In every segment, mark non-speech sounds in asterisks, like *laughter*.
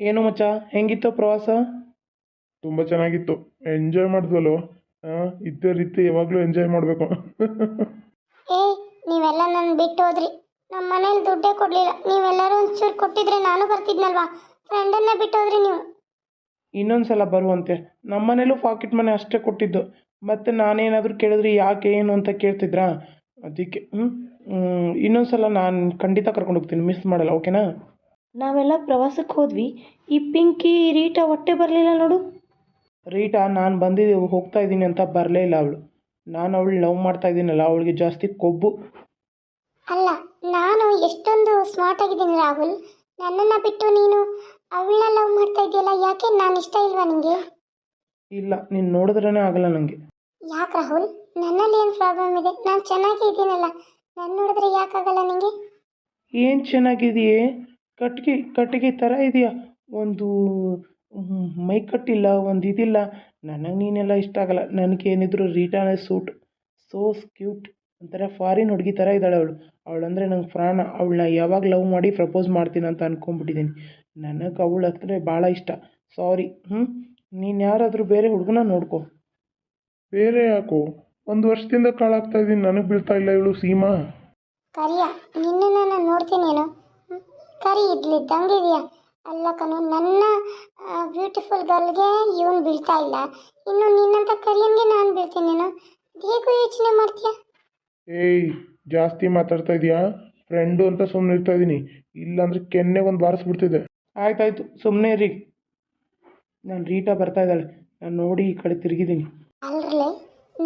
ಏನು ಮಚ್ಚ? ಹೆಂಗಿತ್ತು ಪ್ರವಾಸ? ತುಂಬ ಚೆನ್ನಾಗಿತ್ತು. ಎಂಜಾಯ್ ಮಾಡಿದ್ವಲ್ಲೋ? ಇದೇ ಇದ್ದೇ ರೀತಿ ಯಾವಾಗಲೂ ಎಂಜಾಯ್ ಮಾಡಬೇಕು. ಏ ನೀವೆಲ್ಲ ನನ್ನ ಬಿಟ್ಟು ಹೋದ್ರಿ. ನಮ್ಮ ಮನೇಲಿ ದುಡ್ಡೇ ಕೊಡಲಿಲ್ಲ. ನೀವೆಲ್ಲರೂ ಒಂಚೂರು ಕೊಟ್ಟಿದ್ರೆ ನಾನು ಬರ್ತಿದ್ನಲ್ವಾ? ಫ್ರೆಂಡನ್ನೇ ಬಿಟ್ಟು ಹೋದ್ರಿ ನೀವು. ಇನ್ನೊಂದ್ಸಲ ಬರುವಂತೆ. ನಮ್ಮ ಮನೇಲೂ ಪಾಕೆಟ್ ಮನೆ ಅಷ್ಟೇ ಕೊಟ್ಟಿದ್ದು. ಮತ್ತು ನಾನೇನಾದರೂ ಕೇಳಿದ್ರೆ ಯಾಕೆ ಏನು ಅಂತ ಕೇಳ್ತಿದ್ರಾ? ಅದಕ್ಕೆ ಹ್ಞೂ ಇನ್ನೊಂದು ಸಲ ನಾನು ಖಂಡಿತ ಕರ್ಕೊಂಡು ಹೋಗ್ತೀನಿ ಮಿಸ್ ಮಾಡಲ್ಲ ಓಕೆನಾ ನಾವೆಲ್ಲ ಪ್ರವಾಸಕ್ಕೆ ಹೋದ್ವಿ. ಈ ಪಿಂಕಿ ರೀಟಾ ಹೊಟ್ಟೆ ಬರಲಿಲ್ಲ ನೋಡು. ರೀಟಾ ನಾನು ಬಂದಿದ್ದೆ ಹೋಗ್ತಾ ಇದ್ದೀನಿ ಅಂತ ಬರಲೇ ಇಲ್ಲ ಅವಳು. ನಾನು ಅವಳು ಲವ್ ಮಾಡ್ತಾ ಇದ್ದೀನಲ್ಲ ಅವಳಿಗೆ ಜಾಸ್ತಿ ಕೊಬ್ಬು. ಅಲ್ಲ ನಾನು ಎಷ್ಟೊಂದು ಸ್ಮಾರ್ಟ್ ಆಗಿದ್ದೀನಿ ರಾಹುಲ್. ನನ್ನನ್ನು ಬಿಟ್ಟು ನೀನು ಅವಳನ್ನ ಲವ್ ಮಾಡ್ತಾ ಇದೆಯಲ್ಲ ಯಾಕೆ ನಾನು ಇಷ್ಟ ಇಲ್ವಾ ನಿಂಗೆ? ಇಲ್ಲ ನೀನು ನೋಡಿದ್ರೇ ಆಗಲ್ಲ ನನಗೆ ಯಾಕೆ ರಾಹುಲ್? ನನ್ನಲ್ಲಿ ಏನು ಪ್ರಾಬ್ಲಮ್ ಇದೆ? ನಾನು ಚೆನ್ನಾಗಿ ಇದ್ದೀನಲ್ಲ ನಾನು ನೋಡಿದ್ರೆ ಯಾಕಾಗಲ್ಲ ನಿಂಗೆ? ಏನು ಚೆನ್ನಾಗಿದೆಯೇ ಕಟ್ಗೆ ಕಟ್ಟಿಗೆ ಥರ ಇದೆಯಾ? ಒಂದು ಮ್, ಕಟ್ಟಿಲ್ಲ ಒಂದು ಇದಿಲ್ಲ. ನನಗೆ ನೀನೆಲ್ಲ ಇಷ್ಟ ಆಗಲ್ಲ. ನನಗೇನಿದ್ರು ರೀಟಾನೇ ಸೂಟ್ ಸೋ ಕ್ಯೂಟ್ ಒಂಥರ ಫಾರಿನ್ ಹುಡುಗಿ ಥರ ಇದ್ದಾಳೆ ಅವಳು. ಅವಳಂದರೆ ನಂಗೆ ಪ್ರಾಣ. ಅವಳನ್ನ ಯಾವಾಗ ಲವ್ ಮಾಡಿ ಪ್ರಪೋಸ್ ಮಾಡ್ತೀನಿ ಅಂತ ಅಂದ್ಕೊಂಡ್ಬಿಟ್ಟಿದ್ದೀನಿ ನನಗೆ ಅವಳು ಹತ್ರ ಭಾಳ ಇಷ್ಟ. ಸಾರಿ ಹ್ಞೂ ನೀನು ಯಾರಾದರೂ ಬೇರೆ ಹುಡುಗನ ನೋಡ್ಕೊ. ಬೇರೆ ಯಾಕೋ? ಒಂದು ವರ್ಷದಿಂದ ಕಾಳಾಗ್ತಾ ಇದ್ದೀನಿ ನನಗೆ ಬೀಳ್ತಾ ಇಲ್ಲ ಇವಳು ಸೀಮಾ. ಕರಿಯ ನಿನ್ನನ್ನು ನಾನು ನೋಡ್ತೀನೇನು? ಕರಿ ಇದ್ಲಿದ್ದಂಗೆ ಇದೆಯಾ ಅಲ್ಲ ಕಣು ನನ್ನ ಬ್ಯೂಟಿಫುಲ್ ಗರ್ಲ್ಗೆ ಇವನು ಬೀಳ್ತಾ ಇಲ್ಲ. ಇನ್ನು ನಿನ್ನಂತ ಕರಿಯನ್ಗೆ ನಾನು ಬೀಳ್ತೀನೇನು ಹೇಗೂ ಯೋಚನೆ ಮಾಡ್ತೀಯ? ಏಯ್ ಜಾಸ್ತಿ ಮಾತಾಡ್ತಾ ಇದೀಯಾ? ಫ್ರೆಂಡು ಅಂತ ಸುಮ್ಮನೆ ಇರ್ತಾ ಇದ್ದೀನಿ. ಇಲ್ಲಾಂದ್ರೆ ಕೆನ್ನೆ ಒಂದು ಬಾರಿಸ್ಬಿಡ್ತಿದ್ದೆ. ಆಯ್ತಾಯ್ತು ಸುಮ್ಮನೆ ರೀ ನಾನು ರೀಟಾ ಬರ್ತಾ ಇದ್ದಾಳೆ. ನಾನು ನೋಡಿ ಈ ಕಡೆ ತಿರುಗಿದ್ದೀನಿ. ಅಲ್ರಲೆ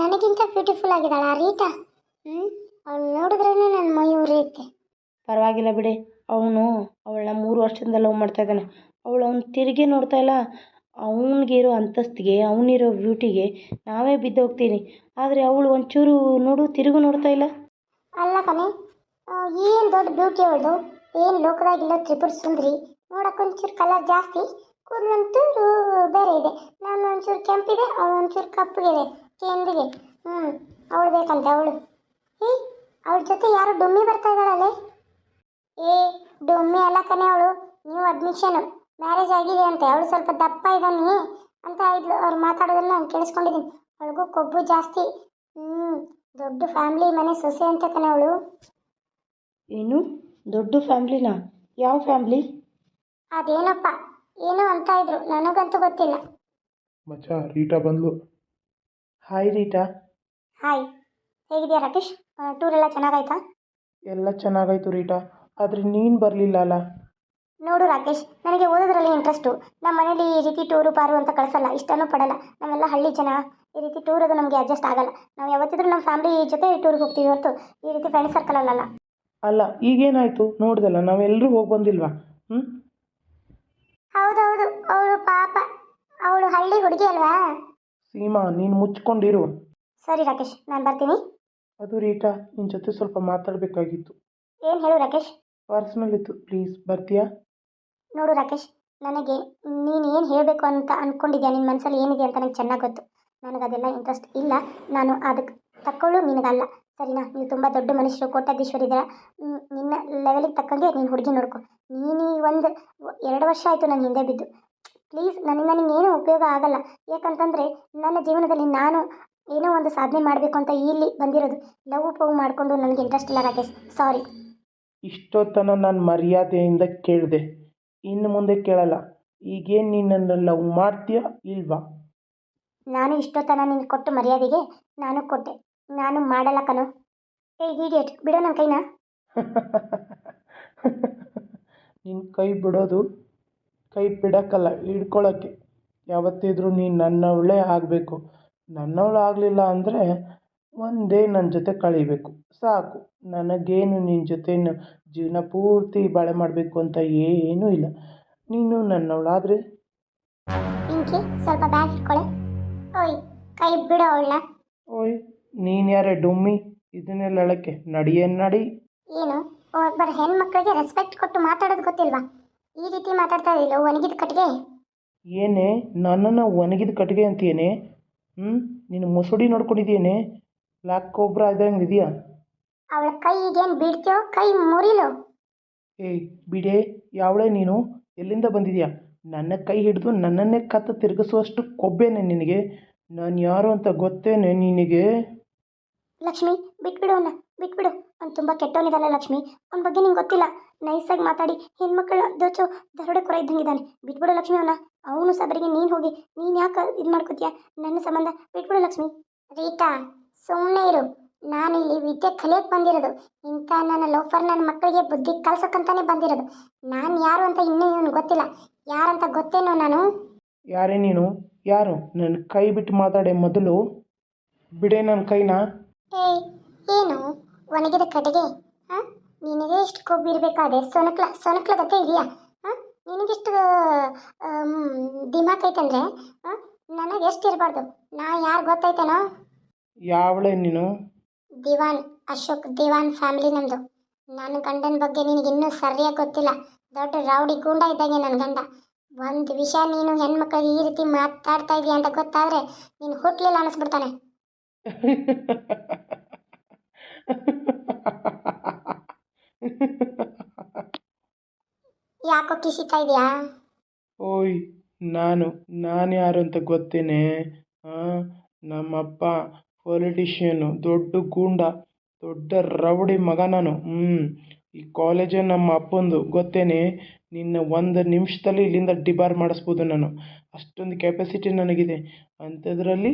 ನನಗಿಂತ ಬ್ಯೂಟಿಫುಲ್ ಆಗಿದ್ದಾಳ ಆ ರೀಟಾ? ಹ್ಞೂ ಅವಳು ನೋಡಿದ್ರೇ ನನ್ನ ಮೈ ಉರಿಯುತ್ತೆ. ಪರವಾಗಿಲ್ಲ ಬಿಡಿ. ಅವನು ಅವಳನ್ನ ಮೂರು ವರ್ಷದಿಂದ ಲವ್ ಮಾಡ್ತಾ ಇದ್ದಾನೆ. ಅವಳು ಅವ್ನು ತಿರುಗಿ ನೋಡ್ತಾ ಇಲ್ಲ. ಅವನಿಗಿರೋ ಅಂತಸ್ತಿಗೆ ಅವನಿರೋ ಬ್ಯೂಟಿಗೆ ನಾವೇ ಬಿದ್ದೋಗ್ತೀನಿ ಆದರೆ ಅವಳು ಒಂಚೂರು ನೋಡು, ತಿರುಗು ನೋಡ್ತಾ ಇಲ್ಲ. ಅಲ್ಲ ಕಣೆ ಏನು ದೊಡ್ಡ ಬ್ಯೂಟಿ ಅವಳು ಏನು ಲೋಕದಾಗಿಲ್ಲ ತ್ರಿಪುರ ಸುಂದ್ರಿ. ನೋಡಕ್ಕೆ ಒಂಚೂರು ಕಲರ್ ಜಾಸ್ತಿ. ಕೂದಲಂತೂ ಬೇರೆ ಇದೆ. ನಾನು ಒಂಚೂರು ಕೆಂಪಿದೆ, ಅವಳು ಒಂಚೂರು ಇದೆ ಕೆಂದಿಗೆ. ಹ್ಞೂ ಅವಳು ಬೇಕಂತೆ ಅವಳು. ಏ ಅವಳ ಜೊತೆ ಯಾರು ಡೊಮ್ಮಿ ಬರ್ತಾ ಇದ್ದಾಳಲ್ಲೇ. ಏ ಡೊಮ್ಮಿ ಅಲ್ಲ ಕಣೆ ಅವಳು. ನೀವು ಅಡ್ಮಿಷನ್ ಮ್ಯಾರೇಜ್ ಆಗಿದೆ ಅಂತ. ಅವಳು ಸ್ವಲ್ಪ ದಪ್ಪ ಇದ್ದಾನೆ ಅಂತ ಇದ್ಲು. ಅವ್ರು ಮಾತಾಡೋದನ್ನ ನಾನು ಕೇಳಿಸ್ಕೊಂಡಿದ್ದೀನಿ. ಅವಳಿಗೂ ಕೊಬ್ಬು ಜಾಸ್ತಿ. ಹ್ಞೂ ದೊಡ್ಡ ಫ್ಯಾಮಿಲಿ ಮನೆ ಸೊಸೆ ಅಂತ ಕಣೆ ಅವಳು. ಏನು? ದೊಡ್ಡ ಫ್ಯಾಮ್ಲಿನಾ ಯಾವ ಫ್ಯಾಮ್ಲಿ ಅದೇನಪ್ಪ? ಏನೋ ಅಂತ ಇದ್ರು. ನನಗಂತೂ ಗೊತ್ತಿಲ್ಲ. ಮಚ್ಚ ರೀಟಾ ಬಂದ್ಲು. Hi Rita. ಹಾಯ್ ಹೇಗಿದೆಯಾ ರಾಕೇಶ್? ಟೂರ್ ಎಲ್ಲ ಚೆನ್ನಾಗಾಯ್ತಾ? ಎಲ್ಲ ಚೆನ್ನಾಗಾಯ್ತು ರೀಟಾ. ಆದರೆ ನೀನು ಬರಲಿಲ್ಲ ಅಲ್ಲ? ನೋಡು ರಾಕೇಶ್ ನನಗೆ ಓದೋದ್ರಲ್ಲಿ ಇಂಟ್ರೆಸ್ಟು ನಮ್ಮ ಮನೇಲಿ ಈ ರೀತಿ ಟೂರು ಪಾರು ಅಂತ ಕಳಿಸಲ್ಲ ಇಷ್ಟನೂ ಪಡಲ್ಲ. ನಾವೆಲ್ಲ ಹಳ್ಳಿ ಜನ ಈ ರೀತಿ ಟೂರ್ ಅದು ನಮಗೆ ಅಡ್ಜಸ್ಟ್ ಆಗಲ್ಲ. ನಾವು ಯಾವತ್ತಿದ್ರೂ ನಮ್ಮ ಫ್ಯಾಮಿಲಿ ಜೊತೆ ಟೂರ್ಗೆ ಹೋಗ್ತೀವಿ ಹೊರತು. ಈ ರೀತಿ ಫ್ರೆಂಡ್ ಅಲ್ಲಲ್ಲ. ಅಲ್ಲ ಈಗೇನಾಯಿತು? ನೋಡ್ದಲ್ಲ ನಾವೆಲ್ಲರೂ ಹೋಗಿ ಬಂದಿಲ್ವಾ? ಹ್ಞೂ ಹೌದೌದು ಅವಳು ಪಾಪ. ಅವಳು ಹಳ್ಳಿ ಹುಡುಗಿ ಅಲ್ವಾ? ಸೀಮಾ ನೀನು ಮುಚ್ಕೊಂಡಿರು. ಸರಿ ರಾಕೇಶ್ ನಾನು ಬರ್ತೀನಿ. ಅದು ರೀಟಾ ನಿನ್ನ ಜೊತೆ ಸ್ವಲ್ಪ ಮಾತಾಡಬೇಕಾಗಿತ್ತು. ಏನು ಹೇಳು ರಾಕೇಶ್? ಪರ್ಸ್ನಲ್ ಇತ್ತು ಪ್ಲೀಸ್ ಬರ್ತೀಯಾ ನೋಡು ರಾಕೇಶ್, ನನಗೆ ನೀನು ಏನು ಹೇಳಬೇಕು ಅಂತ ಅಂದ್ಕೊಂಡಿದ್ಯಾ ನಿನ್ನ ಮನಸ್ಸಲ್ಲಿ ಏನಿದೆ ಅಂತ ನನಗೆ ಚೆನ್ನಾಗಿ ಗೊತ್ತು. ನನಗೆ ಅದೆಲ್ಲ ಇಂಟ್ರೆಸ್ಟ್ ಇಲ್ಲ. ನಾನು ಅದಕ್ಕೆ ತಕ್ಕೊಳ್ಳು ನಿನಗಲ್ಲ. ಸರಿನಾ? ನೀವು ತುಂಬ ದೊಡ್ಡ ಮನುಷ್ಯರು ಕೋಟ್ಯಾಧೀಶ್ವರಿದ್ದೀರ ನಿನ್ನ ಲೆವೆಲಿಗೆ ತಕ್ಕಂಗೆ ನೀನು ಹುಡುಗಿ ನೋಡ್ಕೊ. ನೀನು ಒಂದು ಎರಡು ವರ್ಷ ಆಯಿತು ನನ್ನ ಹಿಂದೆ ಬಿದ್ದು. ಪ್ಲೀಸ್ ನನಗೆ ನನಗೇನು ಉಪಯೋಗ ಆಗಲ್ಲ. ಯಾಕಂತಂದರೆ ನನ್ನ ಜೀವನದಲ್ಲಿ ನಾನು ಏನೋ ಒಂದು ಸಾಧನೆ ಮಾಡಬೇಕು ಅಂತ ಇಲ್ಲಿ ಬಂದಿರೋದು. ಲವ್, ಪವ್ ಮಾಡಿಕೊಂಡು ನನಗೆ ಇಂಟ್ರೆಸ್ಟ್ ಇಲ್ಲ ರಾಕೇಶ್. ಸಾರಿ ಇಷ್ಟೊತ್ತನ ನಾನು ಮರ್ಯಾದೆಯಿಂದ ಕೇಳಿದೆ. ಇನ್ನು ಮುಂದೆ ಕೇಳಲ್ಲ. ಈಗೇನು ನೀನನ್ನು ಲವ್ ಮಾಡ್ತೀಯ ಇಲ್ವಾ? ನಾನು ಇಷ್ಟೊತ್ತನ ನಿನ್ಗೆ ಕೊಟ್ಟು ಮರ್ಯಾದೆಗೆ ನಾನು ಕೊಟ್ಟೆ. ನಾನು ಮಾಡಲ್ಲ ಕಣೋ. ಏ ಇಡಿಯಟ್ ಬಿಡೋ ನನ್ನ ಕೈನ? *laughs* ನಿನ್ನ ಕೈ ಬಿಡೋದು ಕೈ ಬಿಡೋಕ್ಕಲ್ಲ ಹಿಡ್ಕೊಳಕ್ಕೆ. ಯಾವತ್ತಿದ್ರೂ ನೀನು ನನ್ನವಳೇ ಆಗಬೇಕು. ನನ್ನವಳು ಆಗಲಿಲ್ಲ ಅಂದರೆ ಒಂದೇ ನನ್ನ ಜೊತೆ ಕಳೀಬೇಕು. ಸಾಕು ನನಗೇನು ನಿನ್ನ ಜೊತೆ ಜೀವನ ಪೂರ್ತಿ ಬಾಳೆ ಮಾಡಬೇಕು ಅಂತ ಏನೂ ಇಲ್ಲ. ನೀನು ನನ್ನವಳಾದ್ರೆ ಪಿಂಕಿ ಸ್ವಲ್ಪ ಬ್ಯಾಗ್ ಇಟ್ಕೊಳೆ ಓಯ್ ಕೈ ಬಿಡೋ ಅವಳನ್ನ. ಓಯ್ ನೀನು ಯಾರೇ ಡುಮ್ಮಿ? ಇದನ್ನೆಲ್ಲ ಹೇಳಕ್ಕೆ ನಡಿಯೇನು ನಡಿ. ಏನು ಒಬ್ಬರ ಹೆಣ್ಮಕ್ಳಿಗೆ ರೆಸ್ಪೆಕ್ಟ್ ಕೊಟ್ಟು ಮಾತಾಡೋದು ಗೊತ್ತಿಲ್ವಾ? ಈ ರೀತಿ ಮಾತಾಡ್ತಾ ಇಲ್ಲ ಒಣಗಿದ ಕಟ್ಟಿಗೆ? ಏನೇ ನನ್ನನ್ನು ಒಣಗಿದ ಕಟ್ಟಿಗೆ ಅಂತೀಯೇನೆ? ಹ್ಞೂ ನೀನು ಮುಸುಡಿ ನೋಡ್ಕೊಂಡಿದ್ದೀಯೇನೆ? ಬ್ಲ್ಯಾಕ್ ಕೋಬ್ರಾ ಇದ್ದಂಗೆ ಇದೆಯಾ ಅವಳ ಕೈ ಈಗೇನು ಬೀಳ್ತೀಯೋ ಕೈ ಮುರಿಲು ಏಯ್ ಬಿಡೇ ಯಾವಳೆ ನೀನು ಎಲ್ಲಿಂದ ಬಂದಿದ್ಯಾ? ನನ್ನ ಕೈ ಹಿಡಿದು ನನ್ನನ್ನೇ ಕತ್ತ ತಿರುಗಿಸುವಷ್ಟು ಕೊಬ್ಬೇನೆ ನಿನಗೆ. ನಾನು ಯಾರು ಅಂತ ಗೊತ್ತೇನೆ ನಿನಗೆ? ಲಕ್ಷ್ಮಿ ಬಿಟ್ಬಿಡು ಅಣ್ಣ ಬಿಟ್ಬಿಡು. ಅವ್ನು ತುಂಬ ಕೆಟ್ಟವನಿದ್ದಾನೆ ಲಕ್ಷ್ಮಿ. ಅವನ ಬಗ್ಗೆ ನಿಂಗೆ ಗೊತ್ತಿಲ್ಲ. ನೈಸಾಗಿ ಮಾತಾಡಿ. ಹೆಣ್ಮಕ್ಳ ದೋಚು ದರೋಡೆ ಕೊರ ಇದ್ದಂಗಿದ್ದಾನೆ. ಬಿಟ್ಬಿಡು ಲಕ್ಷ್ಮಿ ಅವನ. ಅವನು ಸಬರಿಗೆ ನೀನು ಹೋಗಿ. ನೀನು ಯಾಕೆ ಇದು ಮಾಡ್ಕೋತೀಯ? ನನ್ನ ಸಂಬಂಧ. ಬಿಟ್ಬಿಡು ಲಕ್ಷ್ಮಿ. ರೀಟಾ ಸುಮ್ಮನೆ ಇರು. ಇಲ್ಲಿ ವಿದ್ಯೆ ಕಲಿಯಕ್ಕೆ ಬಂದಿರೋದು. ಇಂಥ ನನ್ನ ಲೋಫರ್ ನನ್ನ ಮಕ್ಕಳಿಗೆ ಬುದ್ಧಿ ಕಲ್ಸಕ್ಕಂತಾನೆ ಬಂದಿರೋದು. ನಾನು ಯಾರು ಅಂತ ಇನ್ನೂ ಇವನು ಗೊತ್ತಿಲ್ಲ. ಯಾರಂತ ಗೊತ್ತೇನೋ ನಾನು? ಯಾರೇ ನೀನು? ಯಾರು? ನನ್ನ ಕೈ ಬಿಟ್ಟು ಮಾತಾಡೆ ಮೊದಲು. ಬಿಡೆ ನನ್ನ ಕೈನ. ಏಯ್ ಏನು? ಒಣಗಿದ ಕಡೆಗೆ? ಹಾಂ? ನಿನಗೆ ಎಷ್ಟು ಕೊಬ್ಬಿರ್ಬೇಕಾದ ಸೊನಕ್ಲ ಸೊನಕ್ಲ ಗತೆ ಇದೆಯಾ? ಹಾಂ? ನಿನಗಿಷ್ಟು ದಿಮಾಕ್ ಐತಂದ್ರೆ? ಹಾಂ? ನನಗೆ ಎಷ್ಟು ಇರಬಾರ್ದು? ನಾ ಯಾರು ಗೊತ್ತೈತೇನೋ ಯಾವಳೆ ನೀನು? ದಿವಾನ್ ಅಶೋಕ್ ದಿವಾನ್ ಫ್ಯಾಮಿಲಿ ನಮ್ಮದು ನನ್ನ ಗಂಡನ ಬಗ್ಗೆ ನಿನಗೆ ಇನ್ನೂ ಸರಿಯಾಗಿ ಗೊತ್ತಿಲ್ಲ. ದೊಡ್ಡ ರೌಡಿ ಗೂಂಡ ಇದ್ದಂಗೆ ನನ್ನ ಗಂಡ. ಒಂದು ವಿಷಯ ನೀನು ಹೆಣ್ಮಕ್ಳಿಗೆ ಈ ರೀತಿ ಮಾತಾಡ್ತಾ ಇದೀಯ ಅಂತ ಗೊತ್ತಾದ್ರೆ ನೀನು ಹುಟ್ಲಿಲ್ಲ ಅನಿಸ್ಬಿಡ್ತಾನೆ. ಯಾಕೋ ಕಿಸಿತಾ ಇದೆಯಾ? ಓಯ್ ನಾನು ನಾನು ಯಾರು ಅಂತ ಗೊತ್ತೇನೆ. ಹಾಂ ನಮ್ಮಪ್ಪ ಪೊಲಿಟಿಷಿಯನು ದೊಡ್ಡ ಗೂಂಡ, ದೊಡ್ಡ ರೌಡಿ ಮಗ ನಾನು ಹ್ಞೂ ಈ ಕಾಲೇಜೇ ನಮ್ಮ ಅಪ್ಪಂದು, ಗೊತ್ತೇನೆ? ನಿನ್ನ ಒಂದು ನಿಮಿಷದಲ್ಲಿ ಇಲ್ಲಿಂದ ಡಿಬಾರ್ ಮಾಡಿಸ್ಬೋದು ನಾನು. ಅಷ್ಟೊಂದು ಕೆಪಾಸಿಟಿ ನನಗಿದೆ. ಅಂಥದ್ರಲ್ಲಿ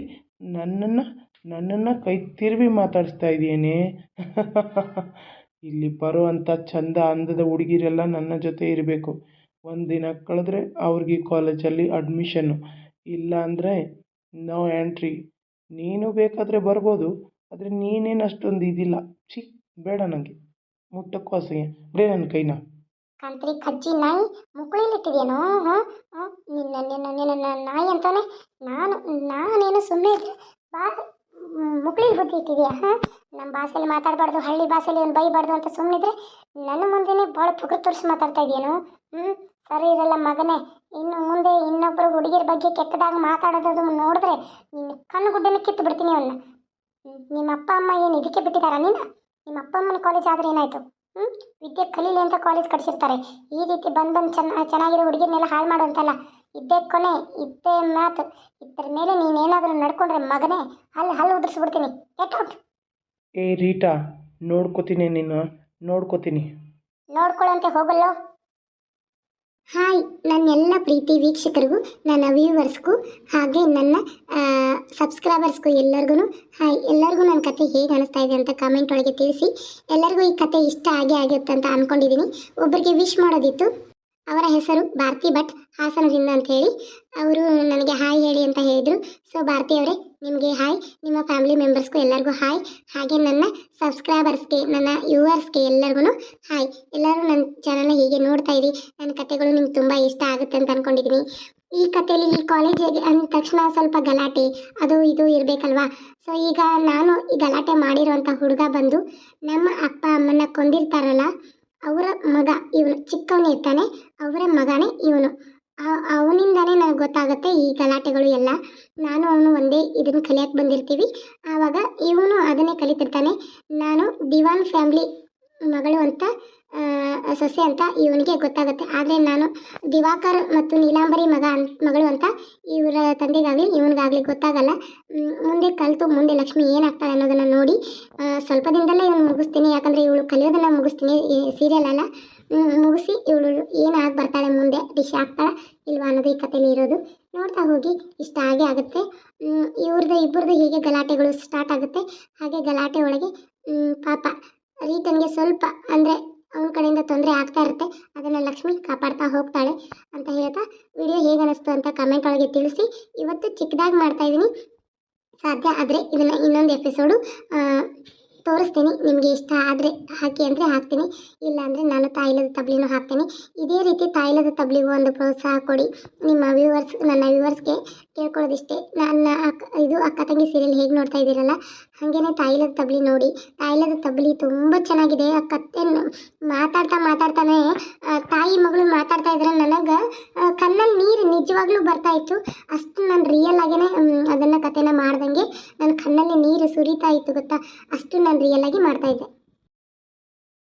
ನನ್ನನ್ನು ನನ್ನನ್ನು ಕೈ ತಿರುವಿ ಮಾತಾಡಿಸ್ತಾ ಇದೀಯೇನೆ *laughs* ಇಲ್ಲಿ ಬರುವಂಥ ಚಂದ ಅಂದದ ಹುಡುಗಿರೆಲ್ಲ ನನ್ನ ಜೊತೆ ಇರಬೇಕು. ಒಂದಿನ ಕಳೆದ್ರೆ ಅವ್ರಿಗೆ ಕಾಲೇಜಲ್ಲಿ ಅಡ್ಮಿಷನ್ನು ಇಲ್ಲ ಅಂದರೆ ನೋ ಎಂಟ್ರಿ ನೀನು ಬೇಕಾದರೆ ಬರ್ಬೋದು, ಆದರೆ ನೀನೇನು ಅಷ್ಟೊಂದು ಇದಿಲ್ಲ. ಛೀ, ಬೇಡ ನನಗೆ ಮುಟ್ಟಕ್ಕೂ ಅಸಹ್ಯ. ಬಿಡೇ ನನ್ನ ಕೈನ. ಕಂತ್ರಿ ಕಜ್ಜಿ ನಾಯಿ? ಮುಕ್ಕಳಿಲಿಟ್ಟಿದ್ಯೇನೋ ಹಾಂ ನಿನ್ನ ನಿನ್ನ ನಿನ್ನ ನಾಯಿ ಅಂತಾನೆ? ನಾನು, ನಾನೇನು ಸುಮ್ಮನೆ ಇದ್ದೆ. ಬಾ ಮುಕ್ಳಿಲಿ ಬುದ್ಧಿ ಇಟ್ಟಿದ್ಯಾ, ಹಾಂ? ನಮ್ಮ ಭಾಷೆಯಲ್ಲಿ ಮಾತಾಡಬಾರ್ದು, ಹಳ್ಳಿ ಭಾಷೆಯಲ್ಲಿ ಏನು ಬೈಬಾರ್ದು ಅಂತ ಸುಮ್ಮನಿದ್ರೆ ನನ್ನ ಮುಂದೆನೇ ಭಾಳ ಪುಗ್ರ ತೋರಿಸಿ ಮಾತಾಡ್ತಾ ಇದೆಯೇನು? ಹ್ಞೂ ಸರಿ ಇರಲ್ಲ ಮಗನೇ, ಇನ್ನು ಮುಂದೆ ಇನ್ನೊಬ್ಬರು ಹುಡುಗಿರ ಬಗ್ಗೆ ಕೆಟ್ಟದಾಗ ಮಾತಾಡೋದು ನೋಡಿದ್ರೆ ನಿನ್ನ ಕಣ್ಣು ಗುಡ್ಡನ ಕಿತ್ತು ಬಿಡ್ತೀನಿ ಅವನ್ನ ನಿಮ್ಮ ಅಪ್ಪ ಅಮ್ಮ ಏನು ಇದಕ್ಕೆ ಬಿಟ್ಟಿದ್ದಾರಾ ನೀನು? ನಿಮ್ಮ ಅಪ್ಪ ಅಮ್ಮನ ಕಾಲೇಜ್ ಆದರೆ ಏನಾಯಿತು? ಹ್ಞೂ ವಿದ್ಯೆ ಕಲೀಲಿ ಅಂತ ಕಾಲೇಜ್ ಕಟ್ಸಿರ್ತಾರೆ. ಈ ರೀತಿ ಬಂದು ಬಂದು ಚೆನ್ನ ಚೆನ್ನಾಗಿರೋ ಹುಡುಗಿರನ್ನೆಲ್ಲ ಹಾಳು ಮಾಡುವಂತಲ್ಲ ಇದ್ದೇ ಕೊನೆ ಇದ್ದೇ ಮಾತು. ಇದ್ರ ಮೇಲೆ ನೀನೇನಾದರೂ ನಡ್ಕೊಂಡ್ರೆ ಮಗನೇ ಅಲ್ಲಿ ಹಲ್ಲು ಉದುರಿಸ್ಬಿಡ್ತೀನಿ. ಗೆಟ್ ಔಟ್ ಏ ರೀಟಾ ನೋಡ್ಕೋತೀನಿ ನೀನು ನೋಡ್ಕೋತೀನಿ. ನೋಡ್ಕೊಳ್ಳಂತೆ ಹೋಗಲ್ಲ? ಹಾಯ್ ನನ್ನ ಎಲ್ಲ ಪ್ರೀತಿ ವೀಕ್ಷಕರಿಗೂ ನನ್ನ ವ್ಯೂವರ್ಸ್ಗೂ ಹಾಗೆ ನನ್ನ ಸಬ್ಸ್ಕ್ರೈಬರ್ಸ್ಗೂ ಎಲ್ಲರಿಗೂ ಹಾಯ್ ಎಲ್ಲರಿಗೂ ನನ್ನ ಕತೆ ಹೇಗೆ ಅನಿಸ್ತಾ ಇದೆ ಅಂತ ಕಾಮೆಂಟ್ ಒಳಗೆ ತಿಳಿಸಿ. ಎಲ್ಲರಿಗೂ ಈ ಕತೆ ಇಷ್ಟ ಆಗೇ ಆಗುತ್ತೆ ಅಂತ ಅಂದ್ಕೊಂಡಿದ್ದೀನಿ ಒಬ್ಬರಿಗೆ ವಿಶ್ ಮಾಡೋದಿತ್ತು. ಅವರ ಹೆಸರು ಭಾರತಿ ಭಟ್ ಹಾಸನದಿಂದ ಅಂತ ಹೇಳಿ. ಅವರು ನನಗೆ ಹಾಯ್ ಹೇಳಿ ಅಂತ ಹೇಳಿದರು. ಸೊ ಭಾರತಿ ಅವರೇ, ನಿಮಗೆ ಹಾಯ್, ನಿಮ್ಮ ಫ್ಯಾಮಿಲಿ ಮೆಂಬರ್ಸ್ಗೂ ಎಲ್ಲರಿಗೂ ಹಾಯ್. ಹಾಗೆ ನನ್ನ ಸಬ್ಸ್ಕ್ರೈಬರ್ಸ್ಗೆ ನನ್ನ ವ್ಯೂವರ್ಸ್ಗೆ ಎಲ್ಲರಿಗೂ ಹಾಯ್. ಎಲ್ಲರೂ ನನ್ನ ಚಾನಲ್ನ ಹೀಗೆ ನೋಡ್ತಾ ಇರಿ. ನನ್ನ ಕತೆಗಳು ನಿಮ್ಗೆ ತುಂಬ ಇಷ್ಟ ಆಗುತ್ತೆ ಅಂತ ಅಂದ್ಕೊಂಡಿದ್ದೀನಿ ಈ ಕಥೆಯಲ್ಲಿ ಈ ಕಾಲೇಜಿಗೆ ಅಂದ ತಕ್ಷಣ ಸ್ವಲ್ಪ ಗಲಾಟೆ, ಅದು ಇದು ಇರಬೇಕಲ್ವಾ? ಸೊ ಈಗ ನಾನು ಈ ಗಲಾಟೆ ಮಾಡಿರುವಂಥ ಹುಡುಗ ಬಂದು ನಮ್ಮ ಅಪ್ಪ ಅಮ್ಮನ್ನ ಕೊಂದಿರ್ತಾರಲ್ಲ ಅವರ ಮಗ ಇವನು, ಚಿಕ್ಕವನು ಇರ್ತಾನೆ, ಅವರ ಮಗನೇ ಇವನು. ಅವನಿಂದಾನೇ ನನಗೆ ಗೊತ್ತಾಗುತ್ತೆ ಈ ಗಲಾಟೆಗಳು ಎಲ್ಲ. ನಾನು ಅವನು ಒಂದೇ ಇದನ್ನು ಕಲಿಯಕ್ಕೆ ಬಂದಿರ್ತೀವಿ. ಆವಾಗ ಇವನು ಅದನ್ನೇ ಕಲಿತಿರ್ತಾನೆ. ನಾನು ದಿವಾನ್ ಫ್ಯಾಮ್ಲಿ ಮಗಳು ಅಂತ ಸೊಸೆ ಅಂತ ಇವನಿಗೆ ಗೊತ್ತಾಗುತ್ತೆ. ಆದರೆ ನಾನು ದಿವಾಕರ್ ಮತ್ತು ನೀಲಾಂಬರಿ ಮಗ ಮಗಳು ಅಂತ ಇವರ ತಂದೆಗಾಗಲಿ, ಇವನಿಗಾಗಲಿ ಗೊತ್ತಾಗಲ್ಲ. ಮುಂದೆ ಕಲಿತು, ಮುಂದೆ ಲಕ್ಷ್ಮಿ ಏನಾಗ್ತಾಳೆ ಅನ್ನೋದನ್ನು ನೋಡಿ ಸ್ವಲ್ಪ ದಿನದಲ್ಲೇ ಇವನು ಮುಗಿಸ್ತೀನಿ. ಯಾಕಂದರೆ ಇವಳು ಕಲಿಯೋದನ್ನು ಮುಗಿಸ್ತೀನಿ ಸೀರಿಯಲ್ ಅಲ್ಲ. ಮುಗಿಸಿ ಇವಳು ಏನಾಗಿ ಬರ್ತಾಳೆ, ಮುಂದೆ ಡಿಶ್ ಆಗ್ತಾಳೆ ಇಲ್ವಾ ಅನ್ನೋದು ಈ ಕಥೆಯಲ್ಲಿ ಇರೋದು. ನೋಡ್ತಾ ಹೋಗಿ, ಇಷ್ಟ ಆಗೇ ಆಗುತ್ತೆ. ಇವ್ರದ್ದು ಇಬ್ಬರದ್ದು ಹೀಗೆ ಗಲಾಟೆಗಳು ಸ್ಟಾರ್ಟ್ ಆಗುತ್ತೆ. ಹಾಗೆ ಗಲಾಟೆ ಒಳಗೆ ಪಾಪ, ರೀಟನ್ಗೆ ಸ್ವಲ್ಪ ಅಂದರೆ ಅವನ ಕಡೆಯಿಂದ ತೊಂದರೆ ಆಗ್ತಾ ಇರುತ್ತೆ, ಅದನ್ನು ಲಕ್ಷ್ಮಿ ಕಾಪಾಡ್ತಾ ಹೋಗ್ತಾಳೆ ಅಂತ ಹೇಳ್ತಾ ವಿಡಿಯೋ ಹೇಗೆ ಅನಿಸ್ತು ಅಂತ ಕಮೆಂಟ್ ಒಳಗೆ ತಿಳಿಸಿ. ಇವತ್ತು ಚಿಕ್ಕದಾಗಿ ಮಾಡ್ತಾ ಇದ್ದೀನಿ ಸಾಧ್ಯ ಆದರೆ ಇದನ್ನು ಇನ್ನೊಂದು ಎಪಿಸೋಡು ತೋರಿಸ್ತೀನಿ. ನಿಮಗೆ ಇಷ್ಟ ಆದರೆ ಹಾಕಿ ಅಂದರೆ ಹಾಕ್ತೀನಿ. ಇಲ್ಲ ಅಂದರೆ ನಾನು ತಾಯಿಲದ ತಬ್ಲಿನೂ ಹಾಕ್ತೀನಿ. ಇದೇ ರೀತಿ ತಾಯಿಲದ ತಬ್ಲಿಗೂ ಒಂದು ಪ್ರೋತ್ಸಾಹ ಕೊಡಿ. ನಿಮ್ಮ ವ್ಯೂವರ್ಸ್ ನನ್ನ ವ್ಯೂವರ್ಸ್ಗೆ ಕೇಳ್ಕೊಳ್ಳೋದಿಷ್ಟೇ. ನನ್ನ ಅಕ್ಕ, ಇದು ಅಕ್ಕ ತಂಗಿ ಸೀರಿಯಲ್ ಹೇಗೆ ನೋಡ್ತಾ ಇದ್ದೀರಲ್ಲ? ಹಾಗೇನೆ ತಾಯಿಲದ ತಬ್ಲಿ ನೋಡಿ. ತಾಯಿಲದ ತಬ್ಲಿ ತುಂಬ ಚೆನ್ನಾಗಿದೆ. ಆ ಕತೆ ಮಾತಾಡ್ತಾ ಮಾತಾಡ್ತಾನೆ ತಾಯಿ ಮಗಳು ಮಾತಾಡ್ತಾ ಇದ್ರೆ ನನಗೆ ಕಣ್ಣಲ್ಲಿ ನೀರು ನಿಜವಾಗ್ಲೂ ಬರ್ತಾ ಇತ್ತು. ಅಷ್ಟು ನಾನು ರಿಯಲ್ ಆಗೇನೆ ಅದನ್ನು ಕತೆನ ಮಾಡ್ದಂಗೆ ನನ್ನ ಕಣ್ಣಲ್ಲಿ ನೀರು ಸುರಿತಾ ಇತ್ತು ಗೊತ್ತಾ? ಅಷ್ಟು ನಾನು ರಿಯಲ್ ಆಗಿ ಮಾಡ್ತಾ ಇದ್ದೆ.